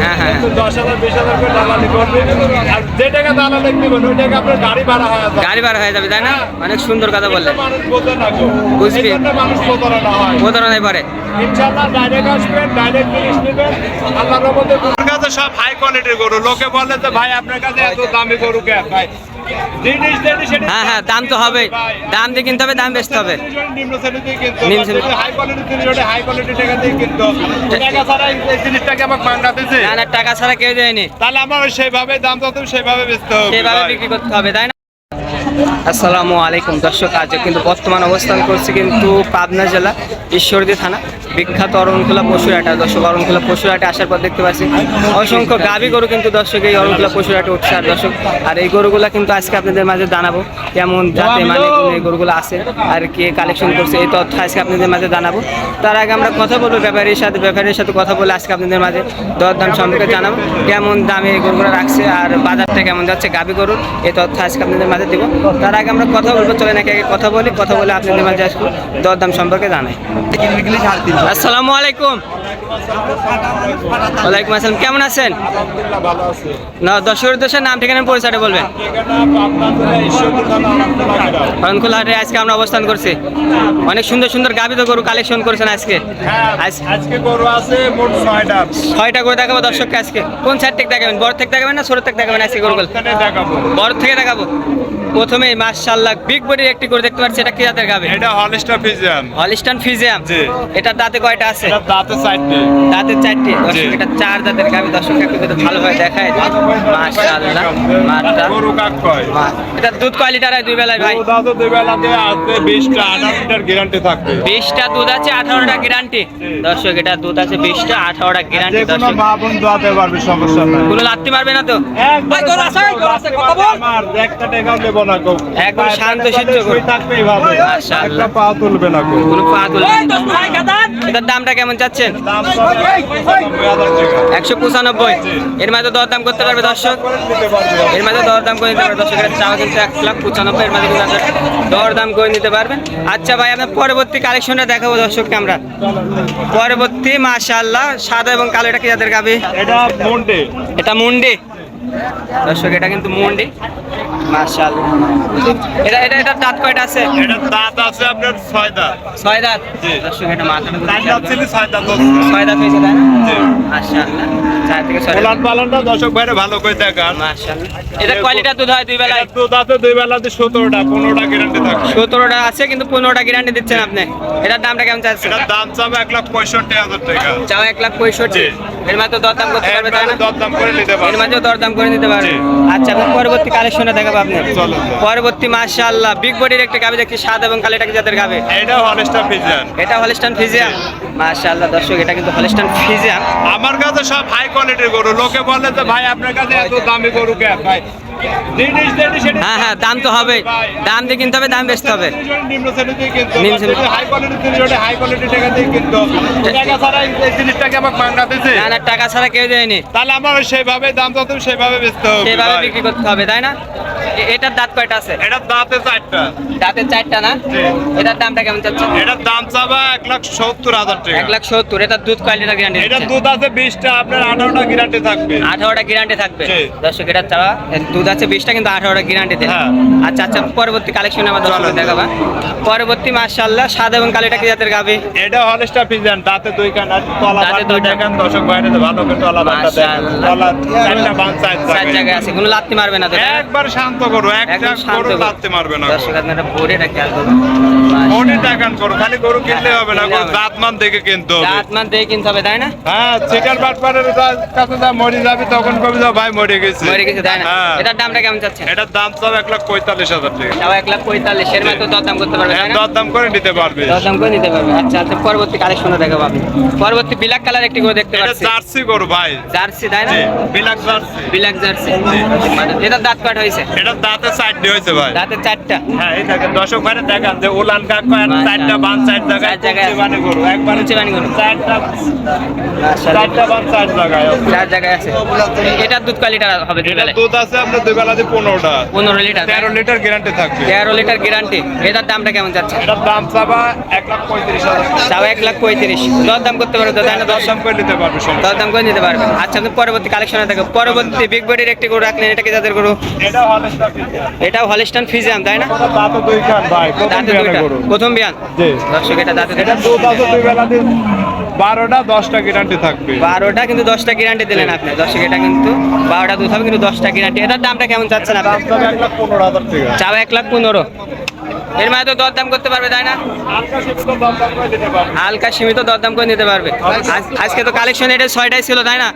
হ্যাঁ, হ্যাঁ। একটু দশ হাজার বিশ হাজার করে দালালি করবে। আর যে টাকা দালালি দিবেন ওই টাকা আপনার গাড়ি ভাড়া হয়ে যাবে। গাড়ি বার হয়ে যাবে তাই না? অনেক সুন্দর কথা বললেন। মানুষ বোঝে না বুঝবি। মানুষ প্রতারণা হয়। প্রতারণায় পারে ইনশাআল্লাহ ডাইরেক্ট আসবেন ডাইরেক্ট জিনিস নেবেন। আল্লাহর মধ্যে কাছে সব হাই কোয়ালিটির গরু। লোকে বলে তো ভাই আপনার কাছে এত দামি গরু কে? ভাই হ্যাঁ হ্যাঁ দাম তো হবে। দাম দিয়ে কিনতে হবে দাম বেচতে হবে। টাকা ছাড়া না টাকা কেউ দেয়নি। তাহলে আমার সেভাবে দাম তত সেভাবে বেচতে হবে সেভাবে বিক্রি করতে হবে তাই না? আসসালামু আলাইকুম। দর্শক আজ কিন্তু বর্তমান অবস্থান করছে কিন্তু পাবনা জেলা ঈশ্বরদী থানা। বিখ্যাত অরণখোলা পশুরহাটা দর্শক অরণখোলা পশুরহাটে আসার পর দেখতে পাচ্ছি অসংখ্য গাভী গরু কিন্তু দর্শক এই অরণখোলা পশুরহাটে উঠছে। আর দর্শক আর এই গরুগুলা কিন্তু আজকে আপনাদের মাঝে জানাব কেমন জাতে মানে এই গরুগুলো আছে আর কে কালেকশন করছে এই তথ্য আজকে আপনাদের মাঝে জানাব তার আগে আমরা কথা বলব ব্যাপারীর সাথে ব্যাপারীর সাথে কথা বলে আজকে আপনাদের মাঝে দরদাম সম্পর্কে জানাব। কেমন দামে এই গরুগুলো রাখছে আর বাজারটা কেমন যাচ্ছে গাভী গরুর এই তথ্য আজকে আপনাদের মাঝে দিব। তার আগে আমরা কথা বলব চলে নাকি আগে কথা বলি কথা বলে আপনাদের মাঝে আসব দরদাম সম্পর্কে জানাই। আসসালামু আলাইকুম। ওয়ালাইকুম আসসালাম কেমন আছেন? না দর্শকের নাম ঠিকানা পরিচয়টা বলবেন। হাটে আজকে আমরা অবস্থান করছি। অনেক সুন্দর সুন্দর গাভী তো গরু কালেকশন করেছেন আজকে। আজকে গরু আছে মোট ছয়টা ছয়টা করে দেখাবো দর্শককে আজকে। কোন সাইড থেকে দেখাবেন? বড় থেকে দেখাবেন না ছোট থেকে দেখাবেন আজকে গরুগুলো? বড় থেকে দেখাবো। প্রথমে মাশাল্লাহ বিগ বডির একটি করে দেখতে পাচ্ছি এটা কি জাতের গাবে এটা হলিস্টা ফিজিয়াম হলিস্টান ফিজিয়াম জি। এটা দাঁতে কয়টা আছে? এটা দাঁতে চারটে। দাঁতের চারটি দর্শক এটা চার দাঁতের গাবে দর্শক একটু যদি ভালোভাবে দেখায় মাশাল্লাহ মাঠটা গরু কাক কয় এটা দুধ কয় লিটার হয় দুই বেলায় ভাই দাঁতে দুই বেলাতে আসবে বিশটা আঠারো লিটার গ্যারান্টি থাকবে বিশটা দুধ আছে আঠারোটা গ্যারান্টি দর্শক এটা দুধ আছে বিশটা আঠারোটা গ্যারান্টি যে কোনো মা বোন দোয়াতে পারবে সমস্যা নাই কোনো লাত্তি মারবে না তো একবার গরু আছে, গরু আছে, কথা বল। আমার একটা টাকাও দেবো না গো। একদম শান্ত গরু। শুয়ে থাকবে এইভাবে। মাশাআল্লাহ। একটা পা তুলবে না গো। কোনো পা তুলবে। এটার দামটা কেমন চাচ্ছেন দাম একশো পঁচানব্বই। এর মাঝে দরদাম করতে পারবে দর্শক। এর মাঝে দরদাম করে নিতে পারবে দর্শক। চাওয়া কিন্তু এক লাখ পঁচানব্বই এর মাঝে কিন্তু আপনারা দরদাম করে নিতে পারবেন। আচ্ছা ভাই আপনার পরবর্তী কালেকশনটা দেখাবো দর্শককে আমরা। পরবর্তী মাশাআল্লাহ সাদা এবং কালো এটা কি যাদের গাবি? এটা মন্ডে। এটা মুন্ডি। দর্শক এটা কিন্তু মুন্ডি। মাশাআল্লাহ। এটা এটা এটা দাঁত কয়টা আছে? এটা দাঁত আছে আপনার ছয় দাঁত। ছয় দাঁত? দর্শক এটা মাথা দাঁত ছিল ছয় দাঁত ছয় দাঁত হয়েছে তাই জি। মাশাআল্লাহ। চার থেকে ছয় পোলান পালনটা দর্শক ভাইরে ভালো করে দেখান। মাশাআল্লাহ। এটা কয় দুধ হয় দুই বেলায়? দুধ আছে দুই বেলাতে সতেরোটা পনেরোটা গ্যারান্টি থাকবে সতেরোটা আছে কিন্তু পনেরোটা গ্যারান্টি দিচ্ছেন আপনি। এটার দামটা কেমন এটার দাম চাবে এক লাখ পঁয়ষট্টি হাজার টাকা। চাও এক লাখ পঁয়ষট্টি? জি। এর মাত্র দরদাম করতে পারবে তাই না? দরদাম করে নিতে এর পারবে দরদাম করে নিতে পারবে। আচ্ছা পরবর্তী কালেকশনে দেখাবো চলো। পরবর্তী মাশাআল্লাহ বিগ বডির একটা গাবে দেখছি সাদ এবং কালো এটা কি জাতের গাবে? এটা হনেস্টা ফিজিয়ান এটা হলিস্টান ফিজিয়াম মাশাআল্লাহ দর্শক এটা কিন্তু হলিস্টান ফিজিয়াম আমার কাছে সব হাই কোয়ালিটির গরু। লোকে বলে যে ভাই আপনার কাছে এত দামি গরু কে? ভাই হ্যাঁ হ্যাঁ দাম তো হবে। দাম দিয়ে কিনতে হবে দাম বেচতে হবে। টাকা টাকা না না টাকা ছাড়া কেউ দেয়নি। তাহলে আমার ওই সেইভাবে দাম তত সেইভাবে বেচতে হবে সেভাবে বিক্রি করতে হবে তাই না? এটার দাঁত কয়টা আছে? এটার দাঁতে চারটা। দাঁতের চারটা না? জি। এটার দামটা কেমন চাচ্ছে এটার দাম চাবা এক লাখ সত্তর হাজার টাকা। এক লাখ সত্তর। এটা দুধ কোয়ালিটির গ্যারান্টি এটার দুধ আছে বিশটা আপনার আঠারোটা গ্যারান্টি থাকবে। আঠারোটা গ্যারান্টি থাকবে। দর্শক এটা চাওয়া দুধ আছে বিশটা কিন্তু আঠারোটা গ্যারান্টি দেয় হ্যাঁ। আচ্ছা আচ্ছা পরবর্তী কালেকশনে আমার দর্শক দেখাবা। পরবর্তী মাশাআল্লাহ সাদা এবং কালো এটা কি জাতের গাবে? এটা হলেস্টা ফিজান দাঁতে দুই কান আর তলা দাঁতে দুই। দেখেন দর্শক বাইরে ভালো করে তলা বানটা দেখেন তলা চারটা বান চার জায়গায়। আছে কোনো লাত্তি মারবে না তো। না? একবার শান্ত শান্ত করো গরু। লাত্তি মারবে না মনে দেখান করো খালি গরু কিনলে হবে না গরু হবে। দেখে কিনতে হবে। জাত মান দিয়ে কিনতে হবে তাই না? হ্যাঁ চিকার বাটপারের কাছে যা মরে যাবি তখন কবি যা ভাই মরে গেছে। মরে গেছে তাই না? হ্যাঁ। এটার দামটা কেমন চাচ্ছেন? এটার দাম সব এক লাখ পঁয়তাল্লিশ হাজার টাকা। তাও এক লাখ পঁয়তাল্লিশ এর মতো দরদাম করতে পারবে তাই না? দর দাম করে নিতে পারবে। দরদাম করে নিতে পারবে। আচ্ছা আচ্ছা পরবর্তী কালেকশনে দেখাবো আপনি পরবর্তী ব্ল্যাক কালার একটি করে দেখতে এটা পাচ্ছি। জার্সি গরু ভাই। জার্সি তাই না? Black jersey. Black jersey. এটার দাঁত কাট হয়েছে। এটার দাঁতে চারটি হয়েছে ভাই। দাঁতের চারটা। হ্যাঁ এই দেখেন দর্শক ভাইরা দেখান যে কাক কয় চারটা বান চার জায়গায় গরু। একবার গরু। চারটা চারটা বান চার জায়গায় চার জায়গায় আছে। এটার দুধ হবে এটা দুধ আছে আপনার দুই বেলা দিয়ে পনেরোটা। পনেরো লিটার। তেরো লিটার গ্যারান্টি থাকবে। তেরো লিটার গ্যারান্টি এটার দামটা কেমন যাচ্ছে? এটার দাম চাবা লাখ হাজার এক লাখ দর দাম করতে পারবে না দশ দাম করে নিতে পারবে দর দাম করে নিতে পারবে। আচ্ছা আপনি পরবর্তী কালেকশনে থাকে। পরবর্তী বিগ বডির একটি গরু রাখলেন। এটাকে যাদের গরু? এটা এটাও হলিস্টান ফিজিয়াম তাই না? দাঁত দুই খান ভাই প্রথম দাঁতে দুইটা প্রথম বিয়ান? জি। দর্শক এটা দাঁতে এটা দুধ আছে দুই বেলা দিয়ে বারোটা দশটা গ্যারান্টি থাকবে। বারোটা কিন্তু দশটা গ্যারান্টি দিলেন আপনি। দর্শক এটা কিন্তু বারোটা দুধ হবে কিন্তু দশটা গ্যারান্টি এটার দামটা কেমন চাচ্ছেন আপনি? চাবে এক লাখ পনেরো হাজার চাও এক লাখ পনেরো। এর মানে তো দরদাম করতে পারবে তাই না? হালকা সীমিত দাম দাম করে দিতে পারবে। দরদাম করে নিতে পারবে। আজ- আজকে তো কালেকশন এটা ছয়টাই ছিল তাই না?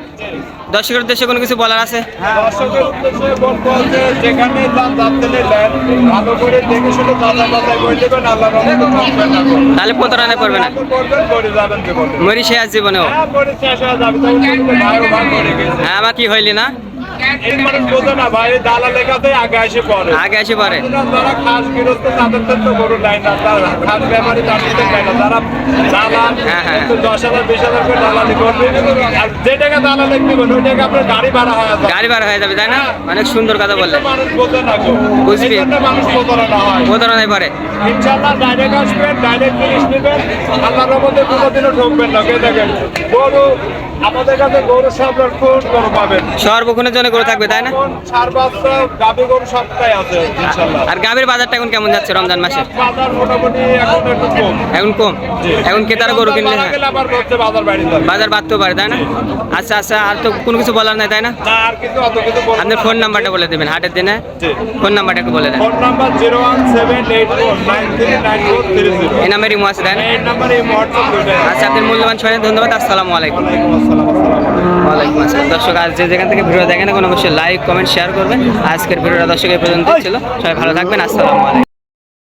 দর্শকের উদ্দেশ্যে কোনো কিছু বলার আছে? দর্শকের উদ্দেশ্যে বলব যে যেখানে দাম জানতে নিলেন ভালো করে দেখে শুনে দাদা বাজাই করে দেবেন আল্লাহ না কোনো। তাহলে পড়বে না। মরি জীবনেও। হ্যাঁ হয়ে হ্যাঁ আমার কি হইলি না? এই মানুষ বোঝে না ভাই দালা লেখাতে আগে এসে পড়ে। আগে এসে পারে যারা খাস গৃহস্থ তাদের তো তো গরু নেয় না। যারা খাস ব্যাপারী তাদের তো নেয় না। যারা দালাল হ্যাঁ, হ্যাঁ। একটু দশ হাজার বিশ হাজার করে দালালি করবে আর যে টাকা দালাল লিখবেন ওই টাকা আপনার গাড়ি ভাড়া হয়ে যাবে। গাড়ি বার হয়ে যাবে তাই না? অনেক সুন্দর কথা বললেন। কিন্তু মানুষ বোঝে না গো। বুঝবি। এই জন্য মানুষ প্রতারণা হয়। প্রতারণায় পারে ইনশাল্লাহ ডাইরেক্ট আসবেন ডাইরেক্ট জিনিস নেবেন। আল্লাহর রহমতে কোনোদিনও ঠকবেন না। কে দেখেন? গরু আমাদের কাছে গরু সব রকম গরু পাবেন। সর্বক্ষণের জন্য গরু থাকবে তাই না? আর গাভীর বাজারটা এখন কেমন যাচ্ছে রমজান মাসে? এখন কম। এখন ক্রেতারা গরু কিনলে বাজার বাড়তেও পারে তাই না? আচ্ছা আচ্ছা আর তো কোনো কিছু বলার নাই তাই না? না আর কিছু অত কিছু বলব আপনার ফোন নাম্বারটা বলে দেবেন হাটের দিনে। ফোন নাম্বারটা একটু বলে দেন। নাম্বার এই নাম্বারই মো আছে তাই না। আচ্ছা আপনার মূল্যবান সময় ধন্যবাদ আসসালামু আলাইকুম। ওয়ালাইকুম আসসালাম। দর্শক আজ যে যেখান থেকে ভিডিও দেখেন এখন অবশ্যই লাইক কমেন্ট শেয়ার করবেন। আজকের ভিডিওটা দর্শক এই পর্যন্ত ছিল। সবাই ভালো থাকবেন। আসসালামু আলাইকুম।